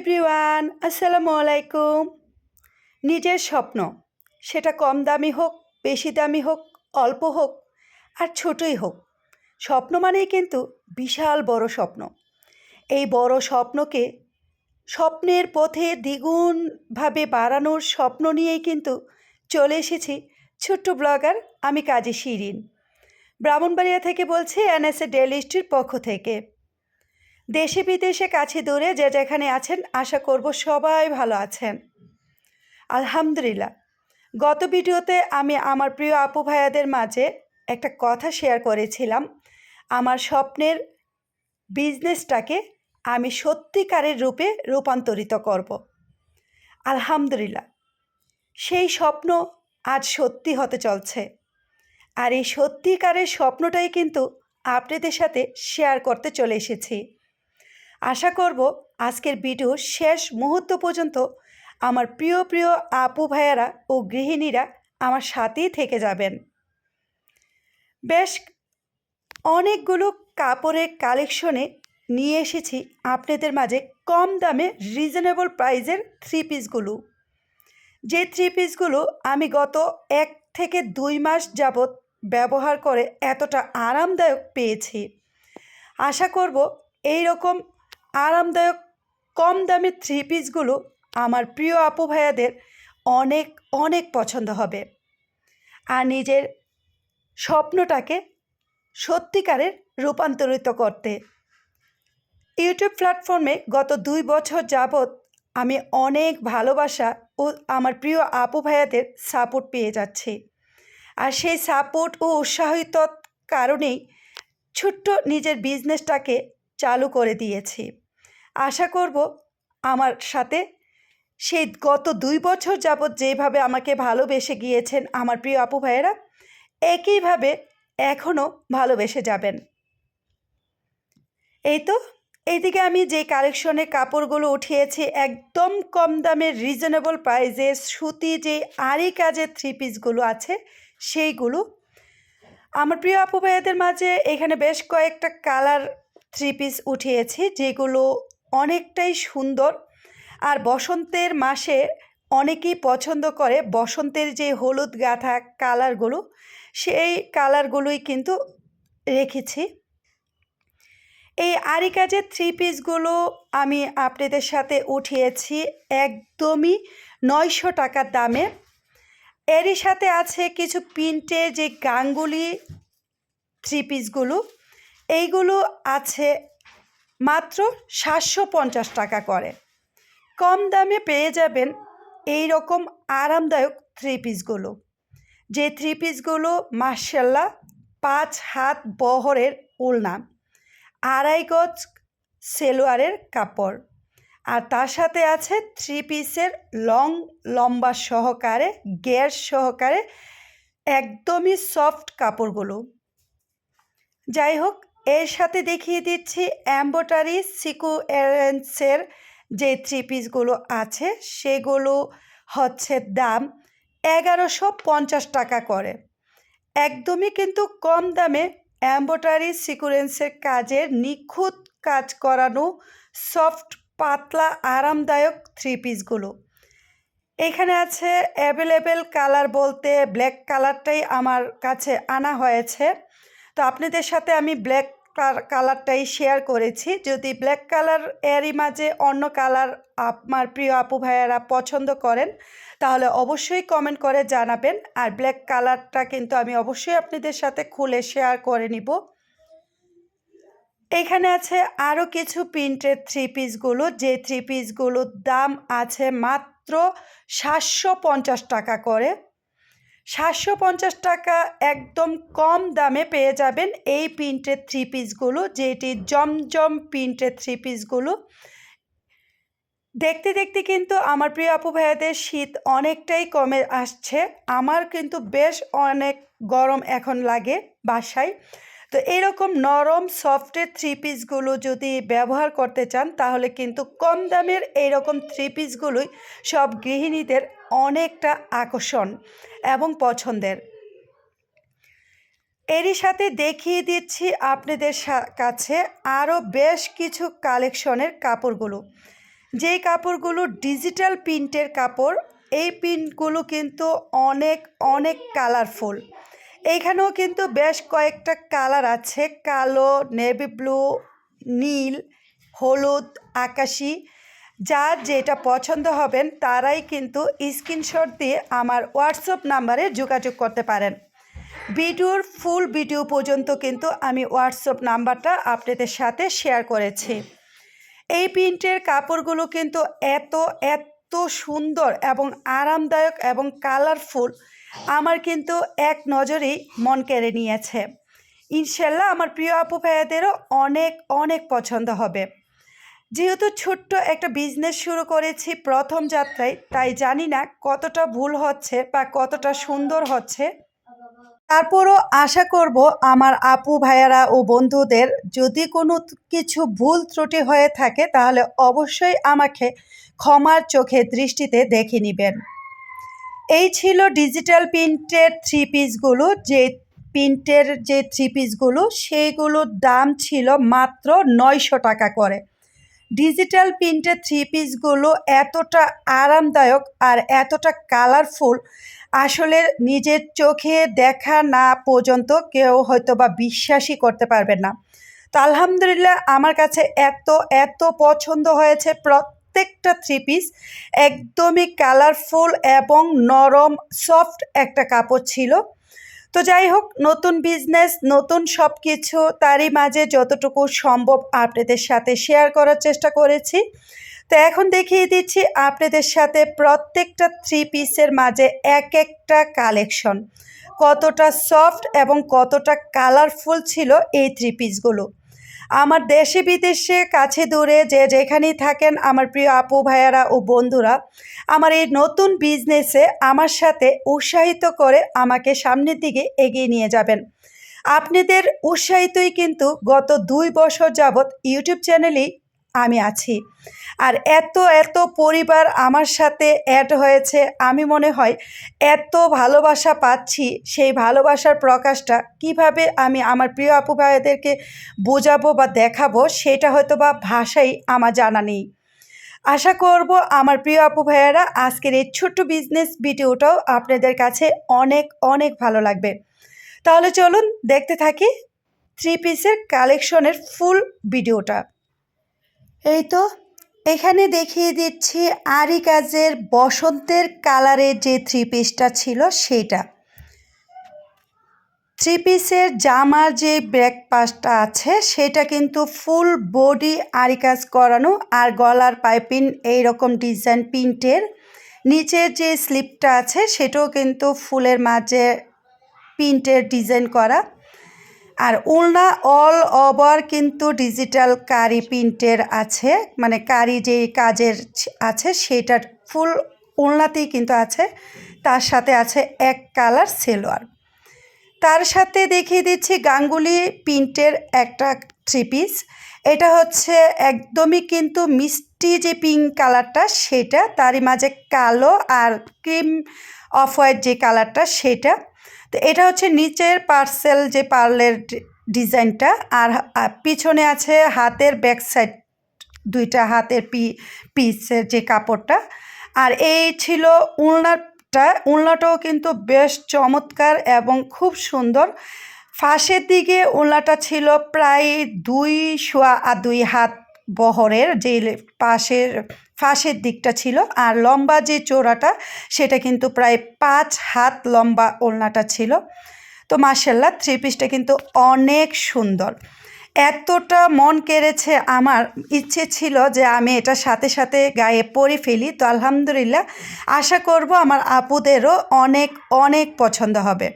Everyone আসসালামু আলাইকুম নিজের স্বপ্ন, সেটা কম দামি হোক, বেশি দামি হোক, অল্প হোক, আর ছোটই হোক। স্বপ্ন মানেই কিন্তু বিশাল বড় স্বপ্ন। এই বড় স্বপ্নকে স্বপ্নের পথে দ্বিগুণভাবে বাড়ানোর স্বপ্ন নিয়েই কিন্তু চলে এসেছি ছোট্ট ব্লগার আমি কাজী শিরিন। ব্রাহ্মণবাড়িয়া থেকে বলছি এনএসএ ডেলি স্ট্রির পক্ষ থেকে। দেশে বিদেশে কাছে দূরে যে যেখানে আছেন, আশা করব সবাই ভালো আছেন। আলহামদুলিল্লাহ। গত ভিডিওতে আমি আমার প্রিয় আপু ভাইয়াদের মাঝে একটা কথা শেয়ার করেছিলাম। আমার স্বপ্নের বিজনেসটাকে আমি সত্যিকারের রূপে রূপান্তরিত করব। আলহামদুলিল্লাহ। সেই স্বপ্ন আজ সত্যি হতে চলছে। আর এই সত্যিকারের স্বপ্নটাই কিন্তু আপনাদের সাথে শেয়ার করতে চলে এসেছি। আশা করব আজকের ভিডিও শেষ মুহূর্ত পর্যন্ত আমার প্রিয় প্রিয় আপু ভাইয়ারা ও গৃহিণীরা আমার সাথেই থেকে যাবেন। বেশ অনেকগুলো কাপড়ের কালেকশনে নিয়ে এসেছি আপনাদের মাঝে কম দামে রিজনেবল প্রাইজের থ্রি পিসগুলো যে থ্রি পিসগুলো আমি গত এক থেকে দুই মাস যাবৎ ব্যবহার করে এতটা আরামদায়ক পেয়েছি। আশা করব এই রকম আরামদায়ক, কম দামের থ্রি পিসগুলো আমার প্রিয় আপু ভাইয়াদের অনেক অনেক পছন্দ হবে। আর নিজের স্বপ্নটাকে সত্যিকারের রূপান্তরিত করতে। ইউটিউব প্ল্যাটফর্মে গত দুই বছর যাবৎ আমি অনেক ভালোবাসা ও আমার প্রিয় আপু ভাইয়াদের সাপোর্ট পেয়ে যাচ্ছি। আর সেই সাপোর্ট ও উৎসাহিত কারণেই ছোট্ট নিজের বিজনেসটাকে চালু করে দিয়েছি। আশা করব আমার সাথে সেই গত দুই বছর যাবৎ যেভাবে আমাকে ভালোবেসে গিয়েছেন আমার প্রিয় আপু ভাইয়েরা, একইভাবে এখনও ভালোবেসে যাবেন। এই তো, এইদিকে আমি যে কালেকশনের কাপড়গুলো উঠিয়েছি, একদম কম দামের রিজনেবল প্রাইসে সুতি যে আরি কাজের থ্রি পিসগুলো আছে, সেইগুলো। আমার প্রিয় আপু ভাইয়াদের মাঝে এখানে বেশ কয়েকটা কালার থ্রি পিস উঠিয়েছি, যেগুলো অনেকটাই সুন্দর। আর বসন্তের মাসে অনেকেই পছন্দ করে বসন্তের যে হলুদ গাঁথা কালারগুলো, সেই কালারগুলোই কিন্তু রেখেছি। এই আরি কাজের থ্রি পিসগুলো আমি আপনাদের সাথে উঠিয়েছি একদমই নয়শো টাকার দামে। এরই সাথে আছে কিছু প্রিন্টের যে গাঙ্গুলি থ্রি পিসগুলো এইগুলো আছে মাত্র সাতশো পঞ্চাশ টাকা করে। কম দামে পেয়ে যাবেন এই রকম আরামদায়ক থ্রি পিসগুলো যে থ্রি পিসগুলো মার্শাল্লাহ পাঁচ হাত বহরের উলনা আড়াই গজ সেলোয়ারের কাপড়। আর তার সাথে আছে থ্রি পিসের লং লম্বা সহকারে গ্যাস সহকারে একদমই সফট কাপড়গুলো। যাই হোক এর সাথে দেখিয়ে দিচ্ছি অ্যাম্বোটারি সিকুয়েন্সের যে থ্রি পিসগুলো আছে, সেগুলো হচ্ছে দাম এগারোশো পঞ্চাশ টাকা করে। একদমই কিন্তু কম দামে অ্যাম্বোটারি সিকুয়েন্সের কাজের নিখুঁত কাজ করানো সফট, পাতলা, আরামদায়ক থ্রি পিসগুলো। এখানে আছে অ্যাভেলেবেল কালার বলতে ব্ল্যাক কালারটাই আমার কাছে আনা হয়েছে। তো আপনাদের সাথে আমি ব্ল্যাক কালারটাই শেয়ার করেছি। যদি ব্ল্যাক কালার এরই মাঝে অন্য কালার আমার প্রিয় আপু ভাইয়ারা পছন্দ করেন, তাহলে অবশ্যই কমেন্ট করে জানাবেন। আর ব্ল্যাক কালারটা কিন্তু আমি অবশ্যই আপনাদের সাথে খুলে শেয়ার করে নিব। এখানে আছে আরও কিছু প্রিন্টের থ্রি পিসগুলো যে থ্রি পিসগুলোর দাম আছে মাত্র সাতশো পঞ্চাশ টাকা করে। সাতশো পঞ্চাশ টাকা একদম কম দামে পেয়ে যাবেন এই প্রিন্টের থ্রি পিসগুলো যেটি জমজম প্রিন্টের থ্রি পিসগুলো দেখতে দেখতে কিন্তু আমার প্রিয় আপু ভাইয়াদের শীত অনেকটাই কমে আসছে। আমার কিন্তু বেশ অনেক গরম এখন লাগে বাসায়। তো এরকম নরম সফটের থ্রি পিসগুলো যদি ব্যবহার করতে চান, তাহলে কিন্তু কম দামের এইরকম থ্রি পিসগুলোই সব গৃহিণীদের অনেকটা আকর্ষণ এবং পছন্দের। এরই সাথে দেখিয়ে দিচ্ছি আপনাদের কাছে আরও বেশ কিছু কালেকশনের কাপড়গুলো। যেই কাপড়গুলো ডিজিটাল প্রিন্টের কাপড়, এই প্রিন্টগুলো কিন্তু অনেক অনেক কালারফুল এইখানেও কিন্তু বেশ কয়েকটা কালার আছে। কালো, নেভি ব্লু, নীল, হলুদ, আকাশি। যার যেটা পছন্দ হবেন, তারাই কিন্তু স্ক্রিনশট দিয়ে আমার হোয়াটসঅ্যাপ নাম্বারে যোগাযোগ করতে পারেন। ভিডিওর ফুল ভিডিও পর্যন্ত কিন্তু আমি হোয়াটসঅ্যাপ নাম্বারটা আপনাদের সাথে শেয়ার করেছি। এই প্রিন্টের কাপড়গুলো কিন্তু এত এত সুন্দর এবং আরামদায়ক এবং কালারফুল। আমার কিন্তু এক নজরেই মন কেড়ে নিয়েছে। ইনশাল্লাহ আমার প্রিয় আপু ভাইয়াদেরও অনেক অনেক পছন্দ হবে। যেহেতু ছোট্ট একটা বিজনেস শুরু করেছি প্রথম যাত্রায়, তাই জানি না কতটা ভুল হচ্ছে বা কতটা সুন্দর হচ্ছে। তারপরও আশা করব আমার আপু ভাইয়ারা ও বন্ধুদের যদি কোনো কিছু ভুল ত্রুটি হয়ে থাকে, তাহলে অবশ্যই আমাকে ক্ষমার চোখে দৃষ্টিতে দেখে নেবেন। এই ছিল ডিজিটাল প্রিন্টের থ্রি পিসগুলো যে প্রিন্টের যে থ্রি পিসগুলো সেইগুলোর দাম ছিল মাত্র নয়শো টাকা করে। ডিজিটাল প্রিন্টের থ্রি পিসগুলো এতটা আরামদায়ক আর এতটা কালারফুল আসলে নিজের চোখে দেখা না পর্যন্ত কেউ হয়তো বা বিশ্বাসই করতে পারবে না। তো আলহামদুলিল্লাহ আমার কাছে এত এত পছন্দ হয়েছে প্রত্যেকটা থ্রি পিস একদমই কালারফুল এবং নরম সফট একটা কাপড় ছিল। তো যাই হোক, নতুন বিজনেস নতুন সব কিছু তারই মাঝে যতটুকু সম্ভব আপনাদের সাথে শেয়ার করার চেষ্টা করেছি। তো এখন দেখিয়ে দিচ্ছি আপনাদের সাথে প্রত্যেকটা থ্রি পিসের মাঝে এক একটা কালেকশন কতটা সফট এবং কতটা কালারফুল ছিল এই থ্রি পিসগুলো আমার দেশে বিদেশে কাছে দূরে যে যেখানেই থাকেন আমার প্রিয় আপু, ভাইয়ারা ও বন্ধুরা, আমার এই নতুন বিজনেসে আমার সাথে উৎসাহিত করে আমাকে সামনের দিকে এগিয়ে নিয়ে যাবেন। আপনাদের উৎসাহিতই কিন্তু গত দুই বছর যাবৎ ইউটিউব চ্যানেলেই আমি আছি। আর এত এত পরিবার আমার সাথে অ্যাড হয়েছে, আমি মনে হয় এত ভালোবাসা পাচ্ছি, সেই ভালোবাসার প্রকাশটা কীভাবে আমি আমার প্রিয় আপু ভাইদেরকে বোঝাবো বা দেখাবো সেটা হয়তো বা ভাষাই আমার জানা নেই। আশা করব আমার প্রিয় আপু ভাইয়ারা, আজকের এই ছোট্ট বিজনেস ভিডিওটাও আপনাদের কাছে অনেক অনেক ভালো লাগবে। তাহলে চলুন দেখতে থাকি থ্রি পিসের কালেকশনের ফুল ভিডিওটা। এই তো, এখানে দেখিয়ে দিচ্ছি আরি কাজের বসন্তের কালারের যে থ্রি পিসটা ছিল সেটা থ্রি পিসের জামার যে ব্রেকপাসটা আছে, সেটা কিন্তু ফুল বডি আরি কাজ করানো আর গলার পাইপিং এইরকম ডিজাইন প্রিন্টের। নিচের যে স্লিপটা আছে, সেটাও কিন্তু ফুলের মাঝে প্রিন্টের ডিজাইন করা। আর উলনা অল ওভার কিন্তু ডিজিটাল কারি প্রিন্টের আছে মানে কারি যে কাজের আছে সেটার ফুল উলনাতেই কিন্তু আছে, তার সাথে আছে এক কালার সেলোয়ার। তার সাথে দেখিয়ে দিচ্ছি গাঙ্গুলি প্রিন্টের একটা থ্রি পিস। এটা হচ্ছে একদমই কিন্তু মিষ্টি যে পিঙ্ক কালারটা সেটা, তারই মাঝে কালো আর ক্রিম অফ হোয়াইট যে কালারটা সেটা তো এটা হচ্ছে নিচের পার্সেল যে পার্লের ডিজাইনটা আর পিছনে আছে হাতের ব্যাক সাইড দুইটা হাতের পি পিসের যে কাপড়টা। আর এই ছিল উলনাটা, উলনাটাও কিন্তু বেশ চমৎকার এবং খুব সুন্দর। ফাঁসের দিকে উলনাটা ছিল প্রায় দুই শোয়া আর দুই হাত বহরের, যে পাশের ফাঁসের দিকটা ছিল আর লম্বা যে চোরাটা, সেটা কিন্তু প্রায় পাঁচ হাত লম্বা ওলনাটা ছিল। তো মার্শাল্লাহ থ্রি পিসটা কিন্তু অনেক সুন্দর। এতটা মন কেড়েছে আমার, ইচ্ছে ছিল যে আমি এটা সাথে সাথে গায়ে পরে ফেলি। তো আলহামদুলিল্লাহ, আশা করব আমার আপুদেরও অনেক অনেক পছন্দ হবে।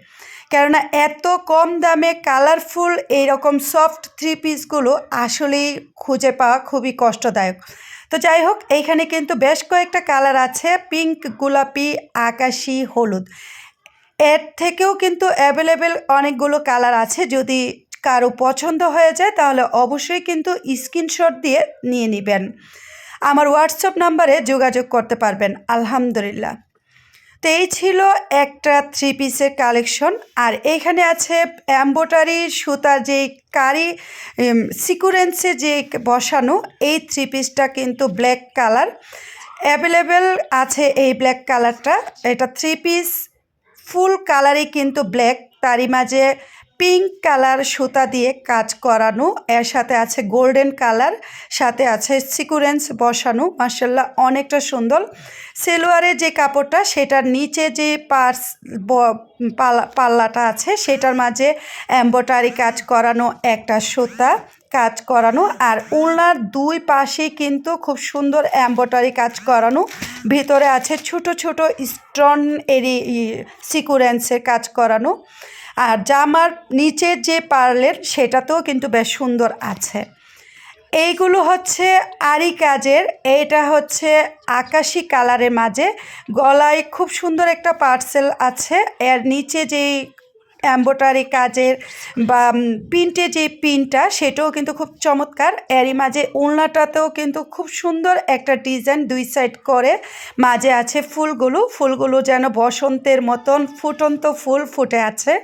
কেননা এত কম দামে কালারফুল এইরকম সফট থ্রি পিসগুলো আসলেই খুঁজে পাওয়া খুবই কষ্টদায়ক। তো যাই হোক, এইখানে কিন্তু বেশ কয়েকটা কালার আছে। পিঙ্ক, গোলাপি, আকাশি, হলুদ। এর থেকেও কিন্তু অ্যাভেলেবেল অনেকগুলো কালার আছে। যদি কারও পছন্দ হয়ে যায়, তাহলে অবশ্যই কিন্তু স্ক্রিনশট দিয়ে নিয়ে নেবেন। আমার হোয়াটসঅ্যাপ নাম্বারে যোগাযোগ করতে পারবেন। আলহামদুলিল্লাহ। তো এই ছিল একটা থ্রি পিসের কালেকশন আর এখানে আছে অ্যাম্বোটারি সুতা যে কারি সিকুরেন্সে যে বসানো, এই থ্রি পিসটা কিন্তু ব্ল্যাক কালার অ্যাভেলেবেল আছে এই ব্ল্যাক কালারটা এটা থ্রি পিস ফুল কালারই কিন্তু ব্ল্যাক তারই মাঝে পিঙ্ক কালার সুতা দিয়ে কাজ করানো। এর সাথে আছে গোল্ডেন কালার, সাথে আছে সিকুরেন্স বসানো। মার্শাল্লাহ অনেকটা সুন্দর। সেলোয়ারের যে কাপড়টা, সেটার নিচে যে পার্স পাল্লা পাল্লাটা আছে, সেটার মাঝে এম্বোটারি কাজ করানো একটা সুতা কাজ করানো। আর উলনার দুই পাশেই কিন্তু খুব সুন্দর এম্বোটারি কাজ করানো। ভিতরে আছে ছোট ছোট স্টোন এরি সিকুরেন্সের কাজ করানো। আর জামার নিচের যে পার্লের সেটাতেও কিন্তু বেশ সুন্দর আছে। এইগুলো হচ্ছে আরি কাজের, এইটা হচ্ছে আকাশি কালারের মাঝে। গলায় খুব সুন্দর একটা পার্সেল আছে। এর নিচে যেই এম্বোটারি কাজের বা প্রিন্টে যে পিনটা সেটাও কিন্তু খুব চমৎকার। এরই মাঝে উলনাটাতেও কিন্তু খুব সুন্দর একটা ডিজাইন দুই সাইড করে। মাঝে আছে ফুলগুলো ফুলগুলো যেন বসন্তের মতন ফুটন্ত ফুল ফুটে আছে।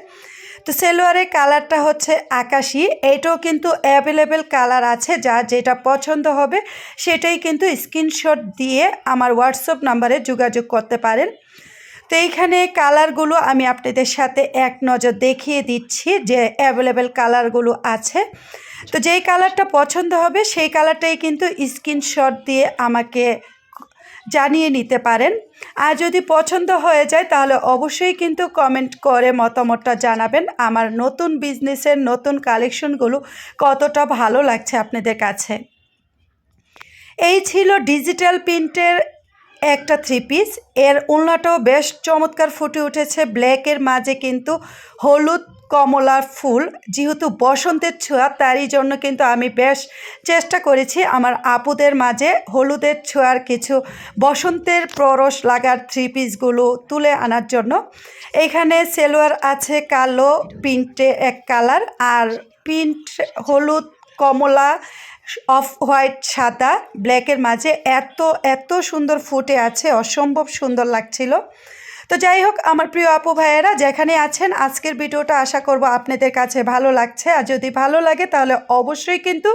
তো সেলোয়ারের কালারটা হচ্ছে আকাশি। এটাও কিন্তু অ্যাভেলেবেল কালার আছে, যা যেটা পছন্দ হবে সেটাই কিন্তু স্ক্রিনশট দিয়ে আমার হোয়াটসঅ্যাপ নাম্বারে যোগাযোগ করতে পারেন। তো এইখানে কালারগুলো আমি আপনাদের সাথে এক নজর দেখিয়ে দিচ্ছি যে অ্যাভেলেবেল কালারগুলো আছে। তো যেই কালারটা পছন্দ হবে সেই কালারটাই কিন্তু স্ক্রিনশট দিয়ে আমাকে জানিয়ে নিতে পারেন। আর যদি পছন্দ হয়ে যায় তাহলে অবশ্যই কিন্তু কমেন্ট করে মতামতটা জানাবেন আমার নতুন বিজনেসের নতুন কালেকশনগুলো কতটা ভালো লাগছে আপনাদের কাছে। এই ছিল ডিজিটাল প্রিন্টের একটা থ্রি পিস এর উলনাটাও বেশ চমৎকার ফুটে উঠেছে। ব্ল্যাকের মাঝে কিন্তু হলুদ কমলার ফুল। যেহেতু বসন্তের ছোঁয়া, তারই জন্য কিন্তু আমি বেশ চেষ্টা করেছি আমার আপুদের মাঝে হলুদের ছোঁয়ার কিছু বসন্তের প্ররস লাগার থ্রি পিসগুলো তুলে আনার জন্য। এখানে সেলোয়ার আছে কালো পিন্টে এক কালার আর পিন্ট হলুদ, কমলা অফ হোয়াইট সাদা ব্ল্যাকের মাঝে এত এত সুন্দর ফুটে আছে, অসম্ভব সুন্দর লাগছিল। তো যাই হোক, আমার প্রিয় আপু ভাইয়েরা, যেখানে আছেন, আজকের ভিডিওটা আশা করব আপনাদের কাছে ভালো লাগছে। আর যদি ভালো লাগে, তাহলে অবশ্যই কিন্তু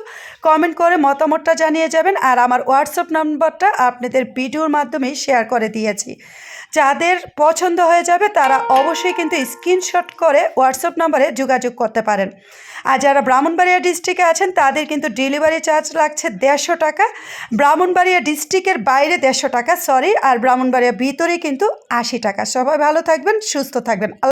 কমেন্ট করে মতামতটা জানিয়ে যাবেন। আর আমার হোয়াটসঅ্যাপ নম্বরটা আপনাদের ভিডিওর মাধ্যমেই শেয়ার করে দিয়েছি। যাদের পছন্দ হয়ে যাবে, তারা অবশ্যই কিন্তু স্ক্রিনশট করে হোয়াটসঅ্যাপ নাম্বারে যোগাযোগ করতে পারেন। আর যারা ব্রাহ্মণবাড়িয়া ডিস্ট্রিক্টে আছেন, তাদের কিন্তু ডেলিভারি চার্জ লাগছে দেড়শো টাকা। ব্রাহ্মণবাড়িয়া ডিস্ট্রিক্টের বাইরে দেড়শো টাকা সরি আর ব্রাহ্মণবাড়িয়া ভিতরে কিন্তু আশি টাকা। সবাই ভালো থাকবেন, সুস্থ থাকবেন।